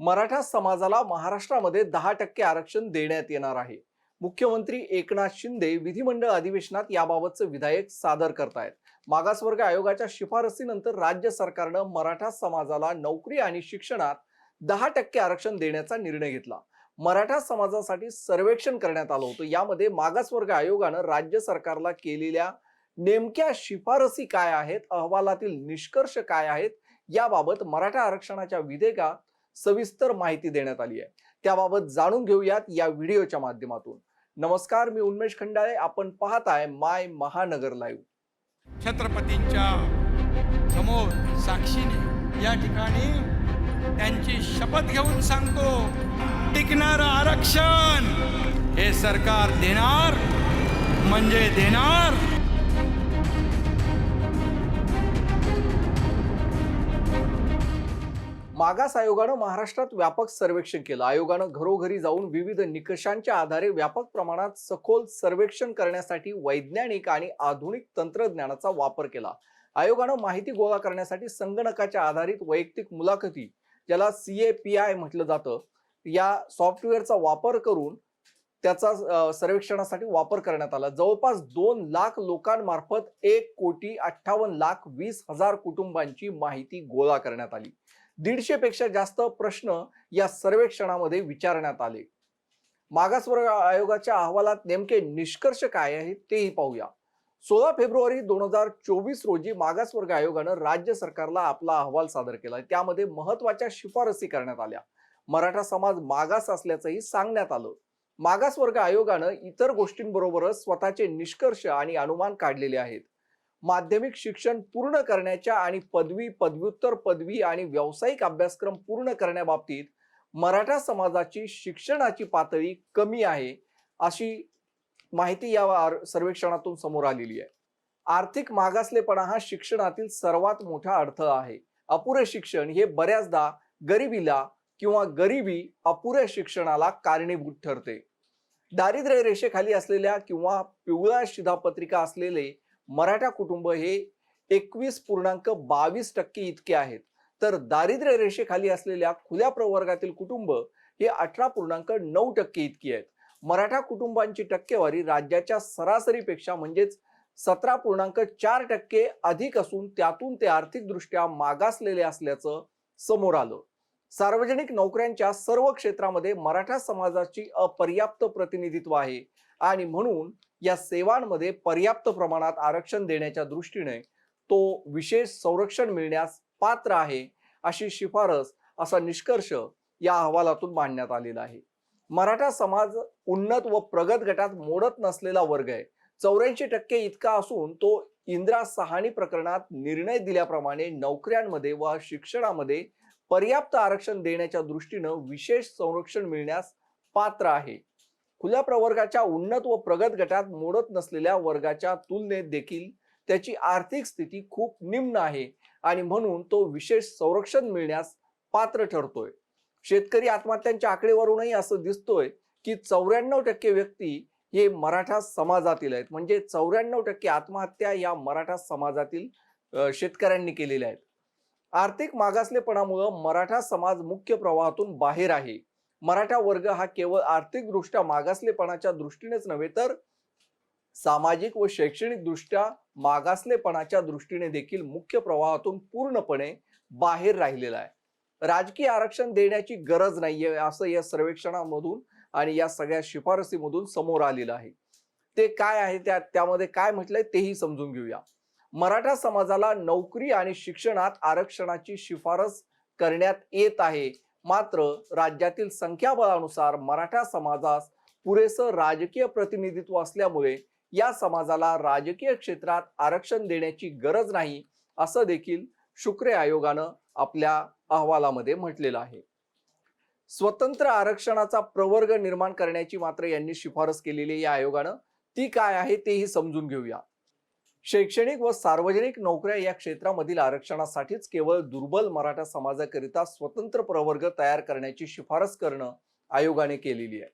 मराठा समाजाला महाराष्ट्रामध्ये दहा टक्के आरक्षण देण्यात येणार आहे. मुख्यमंत्री एकनाथ शिंदे विधिमंडळ अधिवेशनात याबाबतचं विधायक सादर करतायत. मागासवर्ग आयोगाच्या शिफारसीनंतर राज्य सरकारनं मराठा समाजाला नोकरी आणि शिक्षणात दहा टक्के आरक्षण देण्याचा निर्णय घेतला. मराठा समाजासाठी सर्वेक्षण करण्यात आलं होतं. यामध्ये मागासवर्ग आयोगानं राज्य सरकारला केलेल्या नेमक्या शिफारसी काय आहेत अहवालातील निष्कर्ष काय आहेत याबाबत मराठा आरक्षणाच्या विधेयकात सविस्तर माहिती देण्यात आली आहे. त्याबाबत जाणून घेऊयात या व्हिडिओच्या माध्यमातून. नमस्कार मी उन्मेष खंडाळे. आपण पाहताय माय महानगर लाईव्ह. छत्रपतींच्या समोर साक्षीने या ठिकाणी त्यांची शपथ घेऊन सांगतो टिकणार आरक्षण. हे सरकार देणार म्हणजे देणार. मागास आयोगानं महाराष्ट्रात व्यापक सर्वेक्षण केलं. आयोगानं घरोघरी जाऊन विविध निकषांच्या आधारे व्यापक प्रमाणात सखोल सर्वेक्षण करण्यासाठी वैज्ञानिक आणि आधुनिक तंत्रज्ञानाचा वापर केला. आयोगानं माहिती गोळा करण्यासाठी संगणकाच्या आधारित वैयक्तिक मुलाखती ज्याला सी ए पी आय म्हटलं जातं या सॉफ्टवेअरचा वापर करून त्याचा सर्वेक्षणासाठी वापर करण्यात आला. जवळपास दोन लाख लोकांमार्फत एक कोटी अठ्ठावन्न लाख वीस हजार कुटुंबांची माहिती गोळा करण्यात आली. दीडशे पेक्षा जास्त प्रश्न या सर्वेक्षणामध्ये विचारण्यात आले. मागासवर्ग आयोगाच्या अहवालात नेमके निष्कर्ष काय आहेत तेही पाहूया. सोळा फेब्रुवारी दोन हजार चोवीस रोजी मागासवर्ग आयोगानं राज्य सरकारला आपला अहवाल सादर केला. त्यामध्ये महत्त्वाच्या शिफारसी करण्यात आल्या. मराठा समाज मागास असल्याचंही सांगण्यात आलं. मागासवर्ग आयोगानं इतर गोष्टींबरोबरच स्वतःचे निष्कर्ष आणि अनुमान काढलेले आहेत. माध्यमिक शिक्षण पूर्ण करण्याच्या आणि पदवी पदव्युत्तर पदवी आणि व्यावसायिक अभ्यासक्रम पूर्ण करण्याबाबतीत मराठा समाजाची शिक्षणाची पातळी कमी आहे अशी माहिती या सर्वेक्षणातून समोर आलेली आहे. आर्थिक मागासलेपणा हा शिक्षणातील सर्वात मोठा अडथळा आहे. अपुरे शिक्षण हे बऱ्याचदा गरिबीला किंवा गरिबी अपुऱ्या शिक्षणाला कारणीभूत ठरते. दारिद्र्य रेषेखाली असलेल्या किंवा पिवळ्या शिधापत्रिका असलेले मराठा कुटुंब हे एकवीस पूर्णांक बावीस टक्के इतके आहेत. तर दारिद्र्य रेषेखाली असलेल्या खुल्या प्रवर्गातील कुटुंब हे अठरा पूर्णांक नऊ टक्के इतकी आहेत. मराठा कुटुंबांची टक्केवारी राज्याच्या सरासरीपेक्षा म्हणजेच सतरा पूर्णांक चार टक्के अधिक असून त्यातून ते आर्थिकदृष्ट्या मागासलेले असल्याचं समोर आलं. सार्वजनिक नोकऱ्यांच्या सर्व क्षेत्रामध्ये मराठा समाजाची अपर्याप्त प्रतिनिधित्व आहे. आणि म्हणून या सेवांमध्ये पर्याप्त प्रमाणात आरक्षण देण्याच्या दृष्टीने तो विशेष संरक्षण मिळण्यास पात्र आहे अशी शिफारस असा निष्कर्ष या अहवालातून मांडण्यात आलेला आहे. मराठा समाज उन्नत व प्रगत गटात मोडत नसलेला वर्ग आहे. चौऱ्याऐंशी टक्के इतका असून तो इंदिरा सहाणी प्रकरणात निर्णय दिल्याप्रमाणे नोकऱ्यांमध्ये व शिक्षणामध्ये पर्याप्त आरक्षण देण्याच्या दृष्टीनं विशेष संरक्षण मिळण्यास पात्र आहे. खुल्या प्रवर्गाच्या उन्नत व प्रगत गटात मोडत नसलेल्या वर्गाच्या तुलनेत देखील त्याची आर्थिक स्थिती खूप निम्न आहे आणि म्हणून तो विशेष संरक्षण मिळण्यास पात्र ठरतोय. शेतकरी आत्महत्यांच्या आकडेवरूनही असं दिसतोय की चौऱ्याण्णव टक्के व्यक्ती हे मराठा समाजातील आहेत. म्हणजे चौऱ्याण्णव टक्के आत्महत्या या मराठा समाजातील शेतकऱ्यांनी केलेल्या आहेत. आर्थिक मागासलेपणामुळं मराठा समाज मुख्य प्रवाहातून बाहेर आहे. मराठा वर्ग हा केवळ आर्थिकदृष्ट्या मागासलेपणाच्या दृष्टीनेच नव्हे तर सामाजिक व शैक्षणिक दृष्ट्या मागासलेपणाच्या दृष्टीने देखील मुख्य प्रवाहातून पूर्णपणे बाहेर राहिलेला आहे. राजकीय आरक्षण देण्याची गरज नाहीये असं या सर्वेक्षणामधून आणि या सगळ्या शिफारसीमधून समोर आलेलं आहे. ते काय आहे? त्या त्यामध्ये काय म्हटलंय तेही समजून घेऊया. मराठा समाजाला नोकरी आणि शिक्षणात आरक्षणाची शिफारस करण्यात येत आहे. मात्र राज्यातील संख्याबळानुसार मराठा समाजास पुरेसं राजकीय प्रतिनिधित्व असल्यामुळे या समाजाला राजकीय क्षेत्रात आरक्षण देण्याची गरज नाही असं देखील शुक्रे आयोगानं आपल्या अहवालामध्ये म्हटलेलं आहे. स्वतंत्र आरक्षणाचा प्रवर्ग निर्माण करण्याची मात्र यांनी शिफारस केलेली या आयोगानं. ती काय आहे तेही समजून घेऊया. शैक्षणिक व सार्वजनिक नोकऱ्या या क्षेत्रामधील आरक्षणासाठीच केवळ दुर्बल मराठा समाजाकरिता स्वतंत्र प्रवर्ग तयार करण्याची शिफारस करणं आयोगाने केलेली आहे.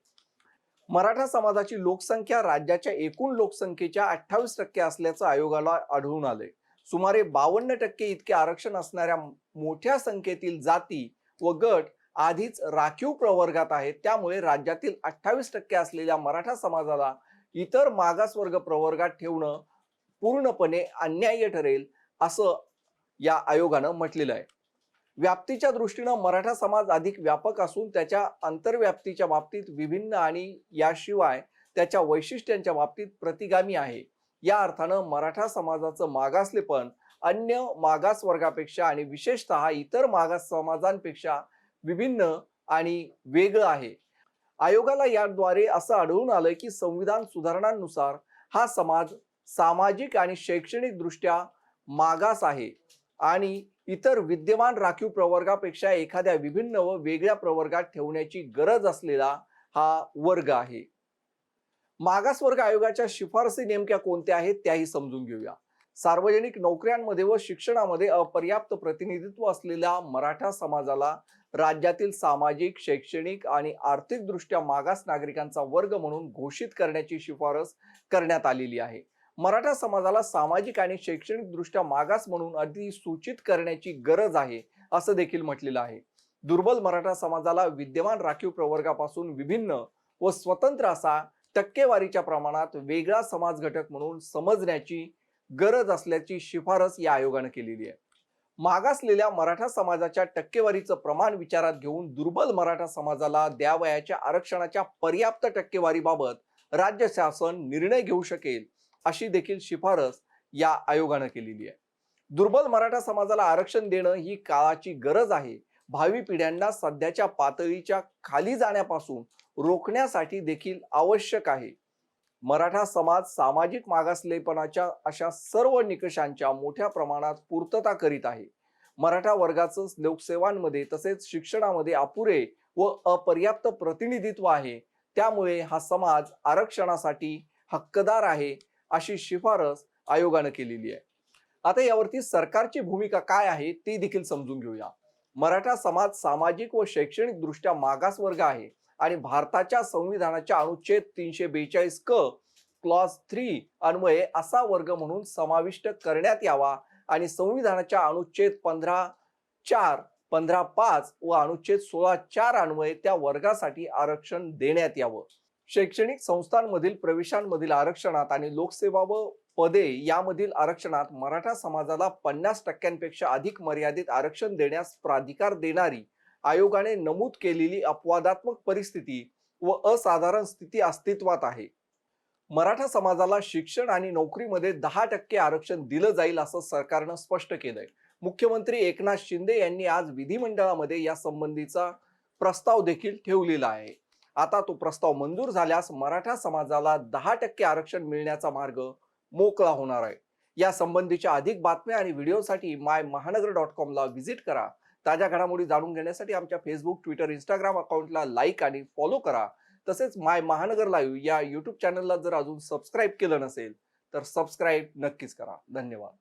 मराठा समाजाची लोकसंख्या राज्याच्या एकूण लोकसंख्येच्या अठ्ठावीस टक्के असल्याचं आयोगाला आढळून आलंय. सुमारे बावन्न टक्के इतके आरक्षण असणाऱ्या मोठ्या संख्येतील जाती व गट आधीच राखीव प्रवर्गात आहेत. त्यामुळे राज्यातील अठ्ठावीस टक्के असलेल्या मराठा समाजाला इतर मागासवर्ग प्रवर्गात ठेवणं पूर्णपणे अन्याय्य ठरेल असं या आयोगानं म्हटलेलं आहे. व्याप्तीच्या दृष्टीनं मराठा समाज अधिक व्यापक असून त्याच्या आंतरव्याप्तीच्या बाबतीत विभिन्न आणि याशिवाय त्याच्या वैशिष्ट्यांच्या बाबतीत प्रतिगामी आहे. या अर्थानं मराठा समाजाचं मागासलेपण अन्य मागास वर्गापेक्षा आणि विशेषतः इतर मागास समाजांपेक्षा विभिन्न आणि वेगळं आहे. आयोगाला याद्वारे असं आढळून आलं की संविधान सुधारणांनुसार हा समाज सामाजिक आणि शैक्षणिक दृष्ट्या मागास आहे. आणि इतर विद्यमान राखीव प्रवर्गापेक्षा एखाद्या विभिन्न व वेगळ्या प्रवर्गात ठेवण्याची गरज असलेला हा वर्ग आहे. मागासवर्ग आयोगाच्या शिफारसी नेमक्या कोणत्या आहेत त्याही समजून घेऊया. सार्वजनिक नोकऱ्यांमध्ये व शिक्षणामध्ये अपर्याप्त प्रतिनिधित्व असलेल्या मराठा समाजाला राज्यातील सामाजिक शैक्षणिक आणि आर्थिकदृष्ट्या मागास नागरिकांचा वर्ग म्हणून घोषित करण्याची शिफारस करण्यात आलेली आहे. मराठा समाजाला सामाजिक आणि शैक्षणिकदृष्ट्या मागास म्हणून अधिसूचित करण्याची गरज आहे असं देखील म्हटलेलं आहे. दुर्बल मराठा समाजाला विद्यमान राखीव प्रवर्गापासून विभिन्न व स्वतंत्र असा टक्केवारीच्या प्रमाणात वेगळा समाज घटक म्हणून समजण्याची गरज असल्याची शिफारस या आयोगानं केलेली आहे. मागासलेल्या मराठा समाजाच्या टक्केवारीचं प्रमाण विचारात घेऊन दुर्बल मराठा समाजाला द्यावयाच्या आरक्षणाच्या पर्याप्त टक्केवारीबाबत राज्य शासन निर्णय घेऊ शकेल अशी देखील शिफारस या आयोगानं केलेली आहे. दुर्बल मराठा समाजाला आरक्षण देणं ही काळाची गरज आहे. भावी पिढ्यांना सध्याच्या पातळीच्या खाली जाण्यापासून रोखण्यासाठी देखील आवश्यक आहे. मराठा समाज सामाजिक मागासलेपणाच्या अशा सर्व निकषांच्या मोठ्या प्रमाणात पूर्तता करीत आहे. मराठा वर्गाचं लोकसेवांमध्ये तसेच शिक्षणामध्ये अपुरे व अपर्याप्त प्रतिनिधित्व आहे. त्यामुळे हा समाज आरक्षणासाठी हक्कदार आहे. अशी शिफारस आयोगानं केलेली आहे. आता यावरती सरकारची भूमिका काय आहे ती देखील समजून घेऊया. मराठा समाज सामाजिक व शैक्षणिक दृष्ट्या मागास वर्ग आहे आणि भारताच्या संविधानाच्या अनुच्छेद तीनशे बेचाळीस क क्लॉज थ्री अन्वये असा वर्ग म्हणून समाविष्ट करण्यात यावा आणि संविधानाच्या अनुच्छेद पंधरा चार पंधरा पाच व अनुच्छेद सोळा चार अन्वये त्या वर्गासाठी आरक्षण देण्यात यावं. शैक्षणिक संस्थांमधील प्रवेशांमधील आरक्षणात आणि लोकसेवा व पदे यामधील आरक्षणात मराठा समाजाला पन्नास टक्क्यांपेक्षा अधिक मर्यादित आरक्षण देण्यास प्राधिकार देणारी आयोगाने नमूद केलेली अपवादात्मक परिस्थिती व असाधारण स्थिती अस्तित्वात आहे. मराठा समाजाला शिक्षण आणि नोकरीमध्ये दहा टक्के आरक्षण दिलं जाईल असं सरकारनं स्पष्ट केलंय. मुख्यमंत्री एकनाथ शिंदे यांनी आज विधिमंडळामध्ये या संबंधीचा प्रस्ताव देखील ठेवलेला आहे. आता तो प्रस्ताव मंजूर झाल्यास मराठा समाजाला दहा टक्के आरक्षण मिळण्याचा मार्ग मोकळा होणार आहे. या संबंधीच्या अधिक बातम्या आणि व्हिडिओसाठी माय महानगर डॉट कॉमला व्हिजिट करा. ताज्या घडामोडी जाणून घेण्यासाठी आमच्या फेसबुक ट्विटर इंस्टाग्राम अकाउंटला लाईक आणि फॉलो करा. तसेच माय महानगर लाईव्ह या युट्यूब चॅनलला जर अजून सबस्क्राईब केलं नसेल तर सबस्क्राईब नक्कीच करा. धन्यवाद.